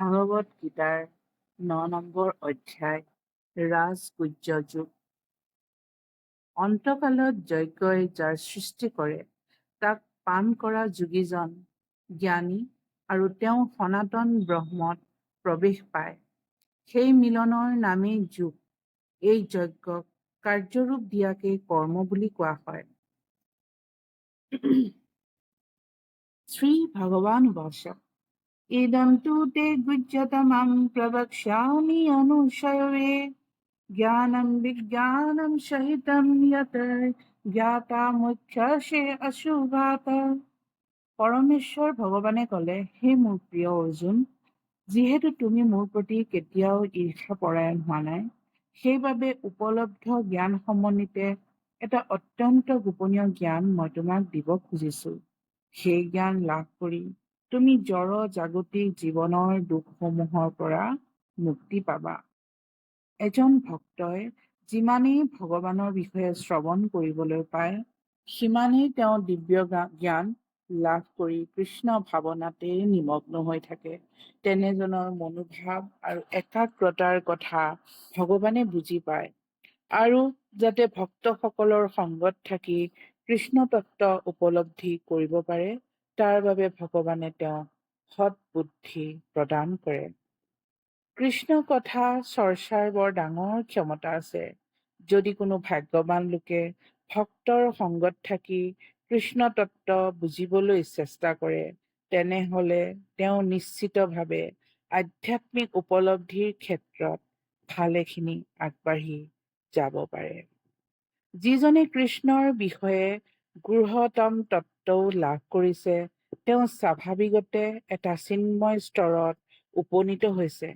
ভাগৱত গীতাৰ ন নম্বৰ অধ্যায় ৰাজগুহ্য যুগ। অন্তকালত যজ্ঞই যাৰ সৃষ্টি কৰে তাক পান কৰা যোগীজন জ্ঞানী আৰু তেওঁ সনাতন ব্ৰহ্মত প্ৰৱেশ পায়। সেই মিলনৰ নামেই যুগ। এই যজ্ঞক কাৰ্যৰূপ দিয়াকে কৰ্ম বুলি কোৱা হয়। শ্ৰী ভগৱান বাচক ইদম তু তে গুজ্জতমম প্রবক্ষ্যামি অনুশয়বে জ্ঞানম বিজ্ঞানম সহিতম যত জ্ঞাতা মুখ্যসে অশুভাত পরমেশ্বর ভগবানে ক'লে হে মোৰ প্ৰিয় অৰ্জুন, যিহেতু তুমি মোৰ প্ৰতি কেতিয়াও ঈৰ্ষাপৰায়ণ হোৱা নাই, সেইবাবে উপলব্ধ জ্ঞান সমন্বিতে এটা অত্যন্ত গোপনীয় জ্ঞান মই তোমাক দিব খুজিছো। সেই জ্ঞান লাভ কৰি তুমি জড় জাগতিক জীৱনৰ দুখসমূহৰ পৰা মুক্তি পাবা। এজন ভক্তই যিমানেই ভগৱানৰ বিষয়ে শ্ৰৱণ কৰিবলৈ পায় সিমানেই তেওঁ দিব্য জ্ঞান লাভ কৰি কৃষ্ণ ভাৱনাতেই নিমগ্ন হৈ থাকে। তেনেজনৰ মনোভাৱ আৰু একাগ্ৰতাৰ কথা ভগৱানে বুজি পায়। আৰু যাতে ভক্তসকলৰ সংগত থাকি কৃষ্ণ তত্ত্ব উপলব্ধি কৰিব পাৰে তাৰ বাবে ভগৱানে তেওঁক সৎ বুদ্ধি প্ৰদান কৰে। কৃষ্ণ কথা চৰ্চাৰ বৰ ডাঙৰ ক্ষমতা আছে। যদি কোনো ভাগ্যৱান লোকে ভক্তৰ সংগত থাকি কৃষ্ণ তত্ত্ব বুজিবলৈ চেষ্টা কৰে তেনেহলে তেওঁ নিশ্চিতভাৱে আধ্যাত্মিক উপলব্ধিৰ ক্ষেত্ৰত ভালেখিনি আগবাঢ়ি যাব পাৰে। যিজনে কৃষ্ণৰ বিষয়ে গৃহতম তত্ত্বও লাভ কৰিছে। তেওঁ স্বাভাৱিকতে এটা চিন্ময় স্তৰত উপনীত হৈছে।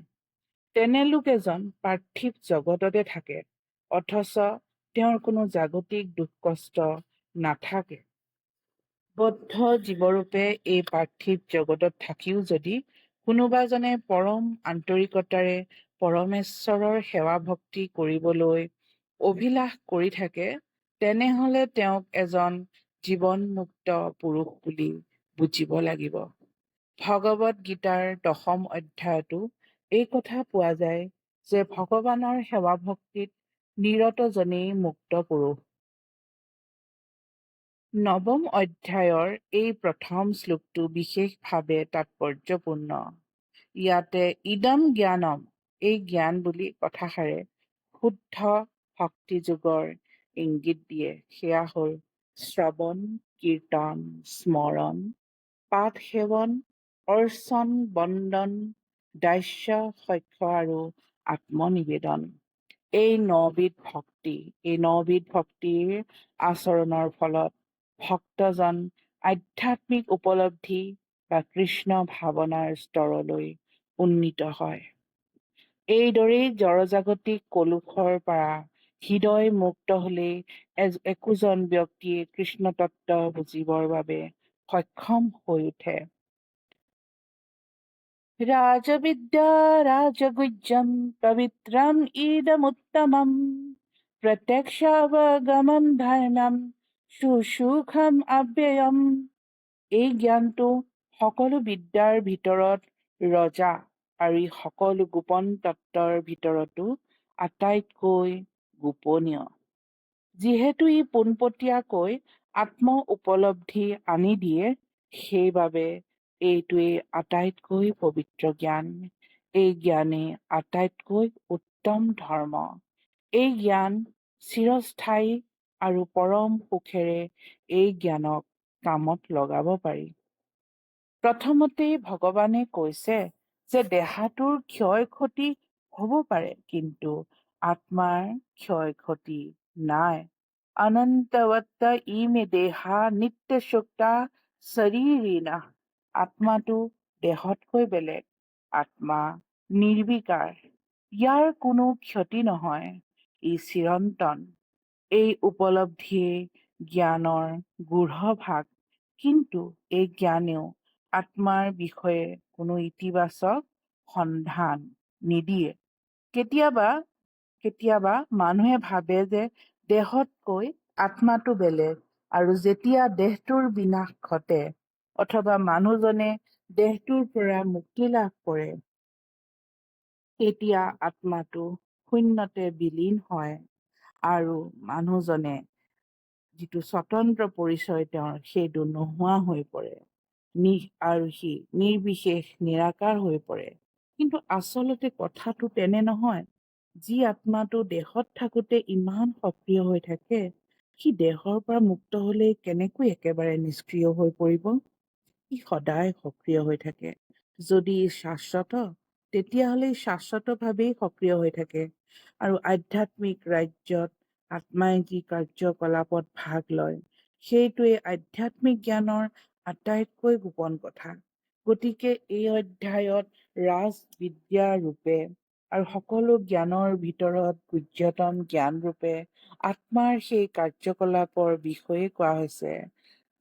তেনে লোক এজন পাৰ্থিৱ জগততে থাকে অথচ তেওঁৰ কোনো জাগতিক দুখ কষ্ট নাথাকে। বদ্ধ জীৱৰূপে এই পাৰ্থিৱ জগতত থাকিও যদি কোনোবাজনে পৰম আন্তৰিকতাৰে পৰমেশ্বৰৰ সেৱা ভক্তি কৰিবলৈ অভিলাষ কৰি থাকে তেনেহলে তেওঁক এজন জীৱনমুক্ত পুৰুষ বুলি বুজিব লাগিব। ভগৱত গীতাৰ দশম অধ্যায়তো এই কথা পোৱা যায় যে ভগৱানৰ সেৱা ভক্তিত নিৰতজনেই মুক্ত পুৰুষ। নৱম অধ্যায়ৰ এই প্ৰথম শ্লোকটো বিশেষভাৱে তাৎপৰ্যপূৰ্ণ। ইয়াতে ইদম জ্ঞানম এই জ্ঞান বুলি কথাষাৰে শুদ্ধ ভক্তি যুগৰ ইংগিত দিয়ে। সেয়া হ'ল শ্ৰৱণ কীৰ্তন স্মৰণ পাঠ সেৱন অৰ্চন বন্দন দাস্য সক্ষ আৰু আত্মনিবেদন। এই নবিধ ভক্তি এই নবিধ ভক্তিৰ আচৰণৰ ফলত ভক্তজন আধ্যাত্মিক উপলব্ধি বা কৃষ্ণ ভাৱনাৰ স্তৰলৈ উন্নীত হয়। এইদৰেই জড়জাগতিক কলুষৰ পৰা হৃদয় মুক্ত হলেই একোজন ব্যক্তিয়ে কৃষ্ণ তত্ত্ব বুজিবৰ বাবে সক্ষম হৈ উঠে। ৰাজবিদ্যা ৰাজগুজ্যম পবিত্ৰম ইদমুত্তমম প্ৰত্যক্ষাৱগমম ধৰ্মম সুসুখম অব্যয়ম এই জ্ঞানটো সকলো বিদ্যাৰ ভিতৰত ৰজা আৰু সকলো গোপন তত্ত্বৰ ভিতৰতো আটাইতকৈ গোপনীয়। যিহেতু ই পোনপটীয়াকৈ আত্ম উপলব্ধি আনি দিয়ে সেইবাবে এইটোৱেই আটাইতকৈ পবিত্ৰ জ্ঞান। এই জ্ঞানেই আটাইতকৈ উত্তম ধৰ্ম। এই জ্ঞান চিৰস্থায়ী আৰু পৰম সুখেৰে এই জ্ঞানক কামত লগাব পাৰি। প্ৰথমতেই ভগৱানে কৈছে যে দেহাটোৰ ক্ষয় ক্ষতি হব পাৰে কিন্তু আত্মাৰ ক্ষয় ক্ষতি নাই অনন্তৱত্ত ইমে দেহা নিত্য সুক্তা শৰীৰিনা আত্মাটো দেহতকৈ বেলেগ আত্মা নিৰ্বিকাৰ ইয়াৰ কোনো ক্ষতি নহয়, ই চিৰন্তন। এই উপলব্ধিয়ে জ্ঞানৰ গূঢ় ভাগ কিন্তু এই জ্ঞানেও আত্মাৰ বিষয়ে কোনো ইতিবাচক সন্ধান নিদিয়ে। কেতিয়াবা কেতিয়াবা মানুহে ভাবে যে দেহতকৈ আত্মাটো বেলেগ আৰু যেতিয়া দেহটোৰ বিনাশ ঘটে অথবা মানুহজনে দেহটোৰ পৰা মুক্তি লাভ কৰে তেতিয়া আত্মাটো শূন্যতে বিলীন হয় আৰু মানুহজনে যিটো স্বতন্ত্ৰ পৰিচয় তেওঁৰ সেইটো নোহোৱা হৈ পৰে। নি আৰু সি নিৰ্বিশেষ নিৰাকাৰ হৈ পৰে। কিন্তু আচলতে কথাটো তেনে নহয়। যি আত্মাটো দেহত থাকোতে ইমান সক্ৰিয় হৈ থাকে সি দেহৰ পৰা মুক্ত হলে কেনেকৈ একেবাৰে নিষ্ক্ৰিয় হৈ পৰিব? ই সদায় সক্ৰিয় হৈ থাকে। যদি শাশ্বত তেতিয়াহ'লে শাশ্বতভাৱেই সক্ৰিয় হৈ থাকে। আৰু আধ্যাত্মিক ৰাজ্যত আত্মাই যি কাৰ্যকলাপত ভাগ লয় সেইটোৱে আধ্যাত্মিক জ্ঞানৰ আটাইতকৈ গোপন কথা। গতিকে এই অধ্যায়ত ৰাজবিদ্যা ৰূপে আৰু সকলো জ্ঞানৰ ভিতৰত গুহ্যতম জ্ঞান ৰূপে আত্মাৰ সেই কাৰ্যকলাপৰ বিষয়ে কোৱা হৈছে।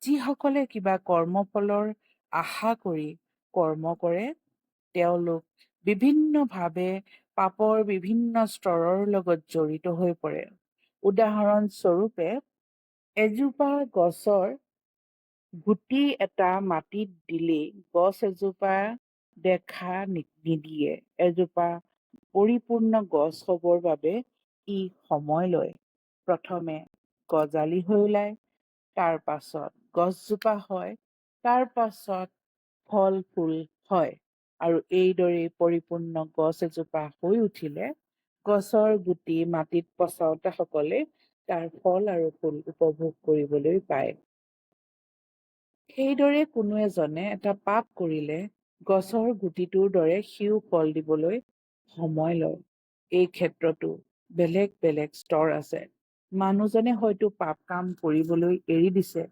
যিসকলে কিবা কৰ্মফলৰ আশা কৰি কৰ্ম কৰে তেওঁলোক বিভিন্নভাৱে পাপৰ বিভিন্ন স্তৰৰ লগত জড়িত হৈ পৰে। উদাহৰণস্বৰূপে এজোপা গছৰ গুটি এটা মাটিত দিলেই গছ এজোপা দেখা নিদিয়ে এজোপা পৰিপূৰ্ণ গছ হবৰ বাবে ই সময় লয়। প্ৰথমে গজালি হৈ ওলায় তাৰ পাছত গছজোপা হয় তাৰ পাছত ফল ফুল হয় আৰু এইদৰে পৰিপূৰ্ণ গছ এজোপা হৈ উঠিলে গছৰ গুটি মাটিত পচাওঁতা সকলে তাৰ ফল আৰু ফুল উপভোগ কৰিবলৈ পায়। সেইদৰে কোনো এজনে এটা পাপ কৰিলে গছৰ গুটিটোৰ দৰে সিও ফল দিবলৈ সময় লয়। এই ক্ষেত্ৰতো বেলেগ বেলেগ স্তৰ আছে। মানুহজনে হয়তো পাপ কাম কৰিবলৈ এৰি দিছে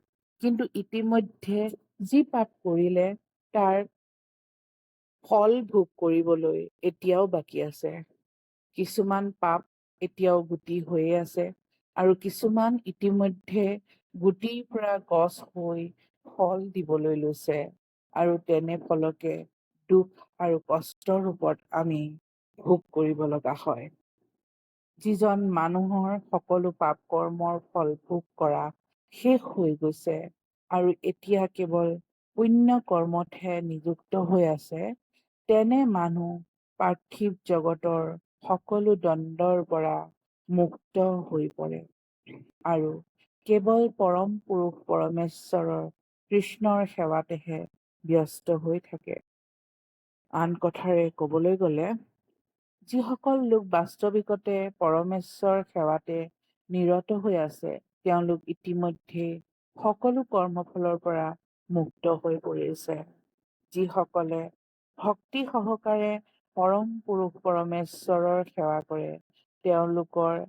কিন্তু ইতিমধ্যে যি পাপ কৰিলে তাৰ ফল ভোগ কৰিবলৈ এতিয়াও বাকী আছে। কিছুমান পাপ এতিয়াও গুটি হৈয়ে আছে আৰু কিছুমান ইতিমধ্যে গুটিৰ পৰা গছ হৈ ফল দিবলৈ লৈছে। আৰু তেনে ফলকে দুখ আৰু কষ্টৰ ৰূপত আমি ভোগ কৰিব লগা হয়। যিজন মানুহৰ সকলো পাপ কৰ্মৰ ফল ভোগ কৰা শেষ হৈ গৈছে আৰু এতিয়া কেৱল পুণ্য কৰ্মতহে নিযুক্ত হৈ আছে তেনে মানুহ পাৰ্থিৱ জগতৰ সকলো দ্বন্দ্বৰ পৰা মুক্ত হৈ পৰে। আৰু কেৱল পৰম পুৰুষ পৰমেশ্বৰৰ কৃষ্ণৰ সেৱাতেহে ব্যস্ত হৈ থাকে। আন কথাৰে কবলৈ গলে যিসকল লোক বাস্তৱিকতে পৰমেশ্বৰ সেৱাতে নিৰত হৈ আছে তেওঁলোক ইতিমধ্যে সকলো কৰ্মফলৰ পৰা মুক্ত হৈ পৰিছে যিসকলে ভক্তি সহকাৰে পৰম পুৰুষ পৰমেশ্বৰৰ সেৱা কৰে তেওঁলোকৰ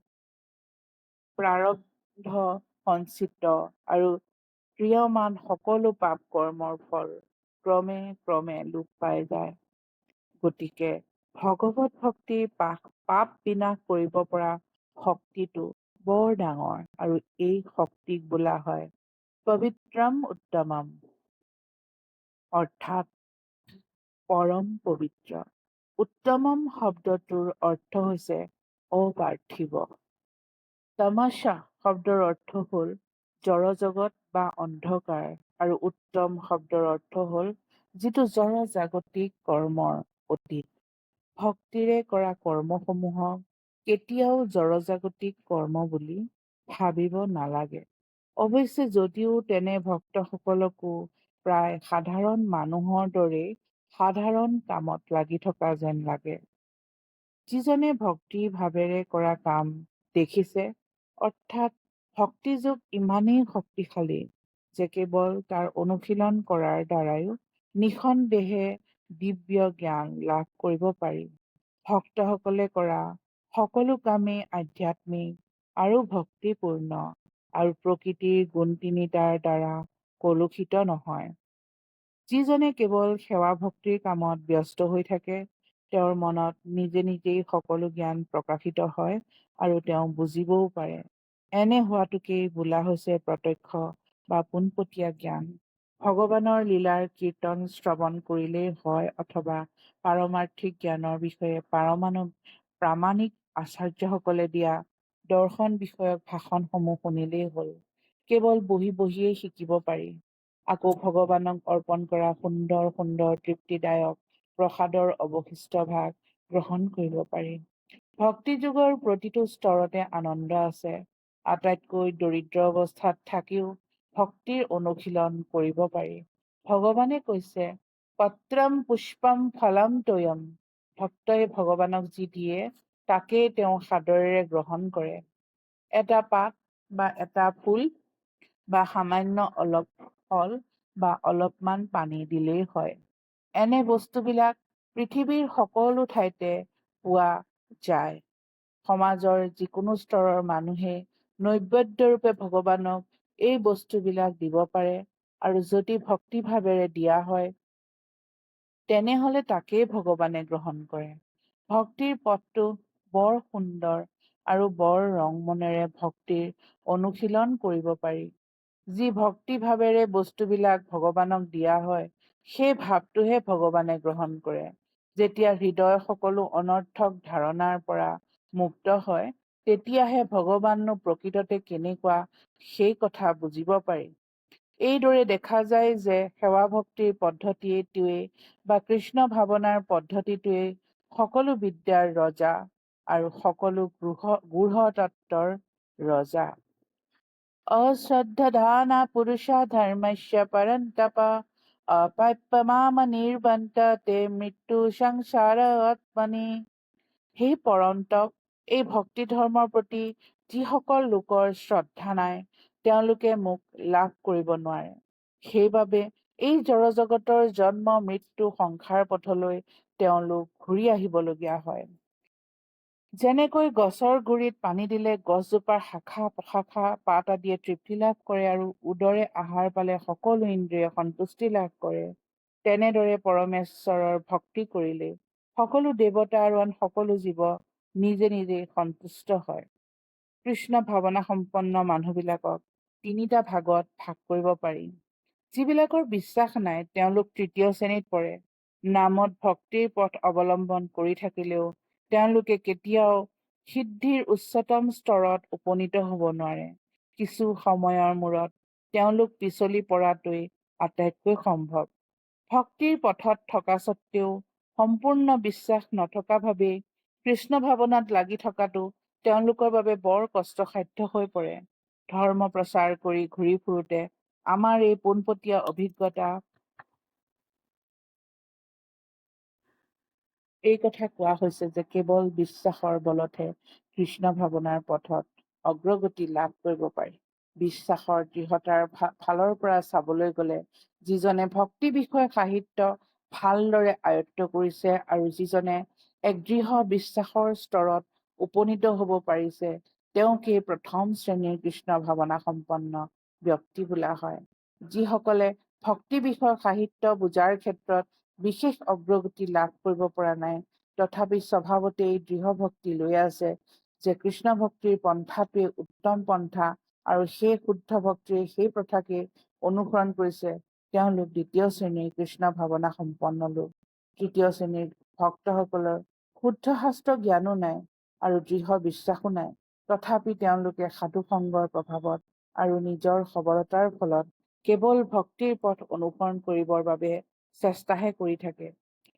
প্ৰাৰব্ধ সঞ্চিত আৰু প্ৰিয়মান সকলো পাপ কৰ্মৰ ফল ক্ৰমে ক্ৰমে লোপ পাই যায়। গতিকে ভগৱত ভক্তিৰ পাপ পাপ বিনাশ কৰিব পৰা শক্তিটো বৰ ডাঙৰ আৰু এই শক্তিক বোলা হয়। পবিত্ৰম উত্তমম। অৰ্থাৎ পৰম পবিত্ৰ। উত্তমম শব্দটোৰ অৰ্থ হৈছে অপাৰ্থিৱ তামাছা শব্দৰ অৰ্থ হল জড়জগত বা অন্ধকাৰ আৰু উত্তম শব্দৰ অৰ্থ হল যিটো জড় জাগতিক কৰ্মৰ অতীত। ভক্তিৰে কৰা কৰ্মসমূহক কেতিয়াও জড়জাগতিক কৰ্ম বুলি ভাবিব নালাগে। অৱশ্যে যদিও তেনে ভক্তসকলকো প্ৰায় সাধাৰণ মানুহৰ দৰেই সাধাৰণ কামত লাগি থকা যেন লাগে। যিজনে ভক্তি ভাৱেৰে কৰা কাম দেখিছে অৰ্থাৎ ভক্তিযোগ ইমানেই শক্তিশালী যে কেৱল তাৰ অনুশীলন কৰাৰ দ্বাৰাইও নিঃসন্দেহে দিব্য জ্ঞান লাভ কৰিব পাৰি। ভক্তসকলে কৰা সকলো কামেই আধ্যাত্মিক আৰু ভক্তিপূৰ্ণ আৰু প্ৰকৃতিৰ গুণ তিনিটাৰ দ্বাৰা কলুষিত নহয়। যিজনে কেৱল সেৱা ভক্তিৰ কামত ব্যস্ত হৈ থাকে তেওঁৰ মনত নিজে নিজেই সকলো জ্ঞান প্ৰকাশিত হয় আৰু তেওঁ বুজিবও পাৰে। এনে হোৱাটোকেই বোলা হৈছে প্ৰত্যক্ষ বা পোনপটীয়া জ্ঞান। ভগৱানৰ লীলাৰ কীৰ্তন শ্ৰৱণ কৰিলেই হয় অথবা পাৰমাৰ্থিক জ্ঞানৰ বিষয়ে পাৰমাণিক প্ৰামাণিক আচাৰ্যসকলে দিয়া দৰ্শন বিষয়ক ভাষণসমূহ শুনিলেই হ'ল। কেৱল বহি বহিয়েই শিকিব পাৰি। আকৌ ভগৱানক অৰ্পণ কৰা সুন্দৰ সুন্দৰ তৃপ্তিদায়ক প্ৰসাদৰ অৱশিষ্ট ভাগ গ্ৰহণ কৰিব পাৰি। ভক্তি যুগৰ প্ৰতিটো স্তৰতে আনন্দ আছে। আটাইতকৈ দৰিদ্ৰ অৱস্থাত থাকিও ভক্তিৰ অনুশীলন কৰিব পাৰি। ভগৱানে কৈছে পত্ৰম পুষ্পম ফলম তয়ম ভক্তই ভগৱানক যি দিয়ে তাকেই তেওঁ সাদৰেৰে গ্ৰহণ কৰে। এটা পাত বা এটা ফুল বা সামান্য অলপ ফল বা অলপমান পানী দিলেই হয়। এনে বস্তুবিলাক পৃথিৱীৰ সকলো ঠাইতে পোৱা যায়। সমাজৰ যিকোনো স্তৰৰ মানুহে নৈবেদ্যৰূপে ভগৱানক এই বস্তুবিলাক দিব পাৰে আৰু যদি ভক্তিভাৱেৰে দিয়া হয় তেনেহলে তাকেই ভগৱানে গ্ৰহণ কৰে। ভক্তিৰ পথটো বৰ সুন্দৰ আৰু বৰ ৰং মনেৰে ভক্তিৰ অনুশীলন কৰিব পাৰি। যি ভক্তিভাৱেৰে বস্তুবিলাক ভগৱানক দিয়া হয় সেই ভাৱটোহে ভগৱানে গ্ৰহণ কৰে। যেতিয়া হৃদয় সকলো অনৰ্থক ধাৰণাৰ পৰা মুক্ত হয় তেতিয়াহে ভগৱাননো প্ৰকৃততে কেনেকুৱা সেই কথা বুজিব পাৰি। এইদৰে দেখা যায় যে সেৱা ভক্তিৰ পদ্ধতিটোৱেই বা কৃষ্ণ ভাৱনাৰ পদ্ধতিটোৱেই সকলো বিদ্যাৰ ৰজা আৰু সকলো গৃহ গূঢ়তত্বৰ ৰজা। অশ্ৰদ্ধানা পুৰুষা ধৰ্মস্য পৰন্তপা অপ্ৰাপ্যমাম নিৰ্বন্ত তে মৃত্যু সংসাৰ আত্মনি সেই পৰন্তক এই ভক্তি ধৰ্মৰ প্ৰতি যিসকল লোকৰ শ্ৰদ্ধা নাই তেওঁলোকে মোক লাভ কৰিব নোৱাৰে। সেইবাবে এই জড়জগতৰ জন্ম মৃত্যু সংসাৰ পথলৈ তেওঁলোক ঘূৰি আহিবলগীয়া হয়। যেনেকৈ গছৰ গুৰিত পানী দিলে গছজোপাৰ শাখা প্ৰশাখা পাত আদিয়ে তৃপ্তি লাভ কৰে আৰু উদৰে আহাৰ পালে সকলো ইন্দ্ৰিয়ে সন্তুষ্টি লাভ কৰে তেনেদৰে পৰমেশ্বৰৰ ভক্তি কৰিলে সকলো দেৱতা আৰু আন সকলো জীৱ নিজে নিজে সন্তুষ্ট হয়। কৃষ্ণ ভাৱনা সম্পন্ন মানুহবিলাকক তিনিটা ভাগত ভাগ কৰিব পাৰি। যিবিলাকৰ বিশ্বাস নাই তেওঁলোক তৃতীয় শ্ৰেণীত পৰে। নামত ভক্তিৰ পথ অৱলম্বন কৰি থাকিলেও তেওঁলোকে কেতিয়াও সিদ্ধিৰ উচ্চতম স্তৰত উপনীত হ'ব নোৱাৰে। কিছু সময়ৰ মূৰত তেওঁলোক পিছলি পৰাটোৱেই আটাইতকৈ সম্ভৱ। ভক্তিৰ পথত থকা স্বত্বেও সম্পূৰ্ণ বিশ্বাস নথকা ভাৱেই কৃষ্ণ ভাৱনাত লাগি থকাটো তেওঁলোকৰ বাবে বৰ কষ্টসাধ্য হৈ পৰে। ধৰ্ম প্ৰচাৰ কৰি ঘূৰি ফুৰোতে আমাৰ এই পোনপটীয়া অভিজ্ঞতা এই কথা কোৱা হৈছে যে কেৱল বিশ্বাসৰ বলতহে কৃষ্ণ ভাৱনাৰ পথত অগ্ৰগতি লাভ কৰিব পাৰি। বিশ্বাসৰ দৃঢ়তাৰ ফালৰ পৰা চাবলৈ গলে যিজনে ভক্তি বিষয় সাহিত্য ভালদৰে আয়ত্ত কৰিছে আৰু যিজনে এক দৃঢ় বিশ্বাসৰ স্তৰত উপনীত হব পাৰিছে। তেওঁকেই প্ৰথম শ্ৰেণীৰ কৃষ্ণ ভাৱনা সম্পন্ন ব্যক্তি বোলা হয়? যিসকলে ভক্তি বিষয়ক সাহিত্য বুজাৰ ক্ষেত্ৰত বিশেষ অগ্ৰগতি লাভ কৰিব পৰা নাই তথাপি স্বভাৱতেই দৃঢ় ভক্তি লৈ আছে যে কৃষ্ণ ভক্তিৰ পন্থাটোৱে উত্তম পন্থা আৰু সেই শুদ্ধ ভক্তিয়ে সেই প্ৰথাকে অনুসৰণ কৰিছে। তেওঁলোক দ্বিতীয় শ্ৰেণীৰ কৃষ্ণ ভাৱনা সম্পন্ন লোক। তৃতীয় শ্ৰেণীৰ ভক্তসকলৰ শুদ্ধ শাস্ত্ৰ জ্ঞানো নাই আৰু দৃঢ় বিশ্বাসো নাই। তথাপি তেওঁলোকে সাধু সংগৰ প্ৰভাৱত আৰু নিজৰ সবলতাৰ ফলত কেৱল ভক্তিৰ পথ অনুসৰণ কৰিবৰ বাবে চেষ্টাহে কৰি থাকে।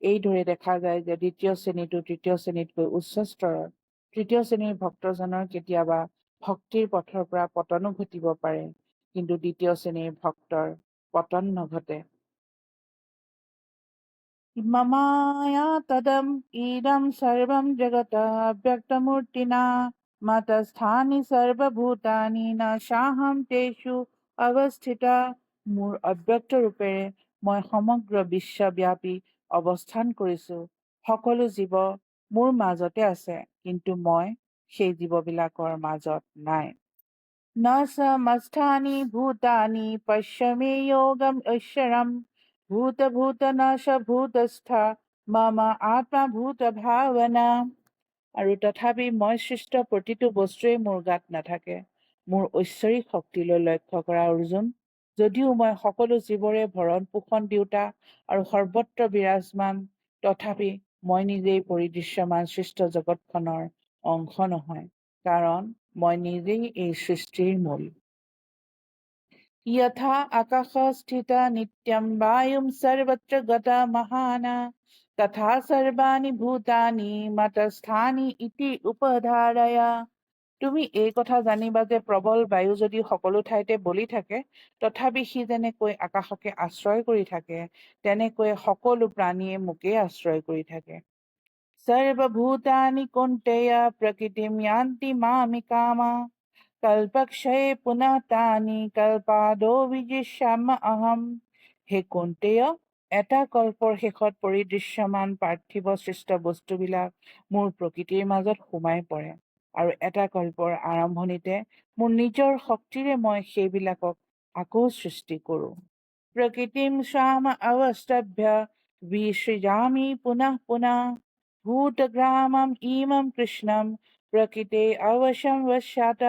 এইদৰে দেখা যায় যে দ্বিতীয় শ্ৰেণীটো তৃতীয় শ্ৰেণীতকৈ উচ্চ স্তৰৰ। তৃতীয় শ্ৰেণীৰ ভক্তজনৰ কেতিয়াবা ভক্তিৰ পথৰ পৰা পতনো ঘটিব পাৰে কিন্তু দ্বিতীয় শ্ৰেণীৰ ভক্তৰ পতন নঘটে। তদম ইদম সৰ্বম জগত ব্যক্তমূৰ্তিনা মাতস্থানি সৰ্বভূতানি ন চাহম তেষু অৱস্থিতা মোৰ অব্যক্ত ৰূপেৰে মই সমগ্ৰ বিশ্বব্যাপী অৱস্থান কৰিছো। সকলো জীৱ মোৰ মাজতে আছে কিন্তু মই সেই জীৱবিলাকৰ মাজত নাই। ন সমস্থানি ভূতানি পশ্যমে যোগম ঐশ্বৰম। ভূত ভূত ন স ভূতস্থা মম আত্মা ভূত ভাৱনা আৰু তথাপি মই সৃষ্ট প্ৰতিটো বস্তুৱেই মোৰ গাত নাথাকে। মোৰ ঐশ্বৰিক শক্তিলৈ লক্ষ্য কৰা অৰ্জুন যদিও মই সকলো জীৱৰে ভৰণ পোষণ দিওঁতা আৰু সৰ্বত্ৰ বিৰাজমান তথাপি মই নিজেই পৰিদৃশ্যমান সৃষ্ট জগতখনৰ অংশ নহয় কাৰণ মই নিজেই এই সৃষ্টিৰ মূল। যথা আকাশ স্থিত নিত্যম বায়ুম সৰ্বত্ৰ গতা মহানা তথা সৰ্বাণি ভূতানি মাতস্থানি ইতি উপধাৰয়া তুমি এই কথা জানিবা যে প্ৰবল বায়ু যদি সকলো ঠাইতে বলি থাকে তথাপি সি যেনেকৈ আকাশকে আশ্ৰয় কৰি থাকে তেনেকৈ সকলো প্ৰাণীয়ে মোকেই আশ্ৰয় কৰি থাকে। সৰ্বভূতানি কৌন্তেয় প্ৰকৃতিম য়ান্তি মামি কামা। কল্পক্ষয়ে পুনঃ তানি কল্পাদো বিজিষ্যাম অহম হে কৌন্তেয় এটা কল্পৰ শেষত পৰিদৃশ্যমান পাৰ্থিৱ সৃষ্ট বস্তুবিলাক মোৰ প্ৰকৃতিৰ মাজত সোমাই পৰে আৰু এটা কল্পৰ আৰম্ভণিতে মোৰ নিজৰ শক্তিৰে মই সেইবিলাকক আকৌ সৃষ্টি কৰোঁ। প্ৰকৃতিম স্বাম অৱস্তভ্য, বিসৃজামি পুনঃ পুনঃ। ভূতগ্ৰামম ইমম কৃষ্ণম, প্ৰকৃতি অৱশ্যম বশ্যাত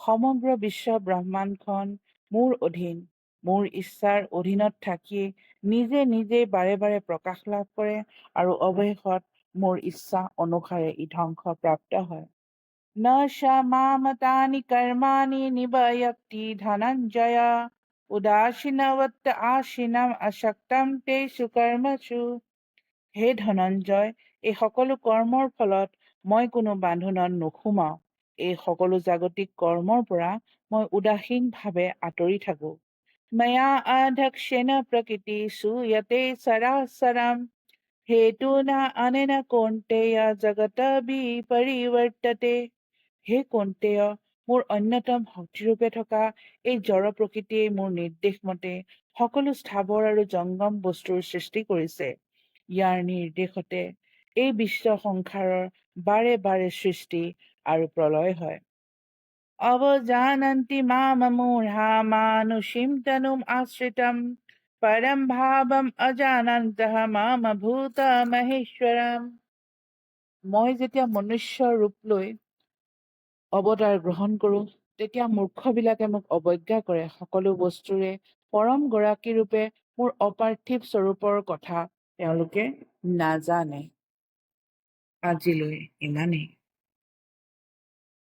সমগ্ৰ বিশ্ব ব্ৰহ্মাণ্ডখন মোৰ অধীন মোৰ ইচ্ছাৰ অধীনত থাকি নিজে নিজে বাৰে বাৰে প্ৰকাশ লাভ কৰে আৰু অৱশেষত মোৰ ইচ্ছা অনুসাৰে ই ধ্বংস প্ৰাপ্ত হয়। ন মামতানি কৰ্মাণি নিবয়ক্তি ধনঞ্জয় উদাসীনৱত্ত আসীনম অশক্তম তে সুকৰ্মসু। হে ধনঞ্জয় এই সকলো কৰ্মৰ ফলত মই কোনো বান্ধোনত নোসোমাও। এই সকলো জাগতিক কৰ্মৰ পৰা মই উদাসীনভাৱে আঁতৰি থাকো। ময়া অধ্যক্ষেণ প্ৰকৃতি সুয়তে সৰাসৰম। হেতু না অনেন কৌন্তেয় জগত বিপৰিৱৰ্ততে। হে কৌন্তেয় মোৰ অন্যতম শক্তিৰূপে থকা এই জড় প্ৰকৃতিয়ে মোৰ নিৰ্দেশ মতে সকলো স্থাৱৰ আৰু জংগম বস্তুৰ সৃষ্টি কৰিছে। ইয়াৰ নিৰ্দেশতে এই বিশ্ব সংসাৰৰ বাৰে বাৰে সৃষ্টি আৰু প্ৰলয় হয়। অৱজানন্তি মাম মূঢ়া মানুষীম তনুম আশ্ৰিতম পৰম ভাৱম অজানন্তঃ মাম ভূত মহেশ্বৰম মই যেতিয়া মনুষ্য ৰূপ লৈ অৱতাৰ গ্ৰহণ কৰো তেতিয়া মূৰ্খবিলাকে মোক অৱজ্ঞা কৰে। সকলো বস্তুৰে পৰম গৰাকী ৰূপে মোৰ অপাৰ্থিৱ স্বৰূপৰ কথা তেওঁলোকে নাজানে। আজিলৈ ইমানেই।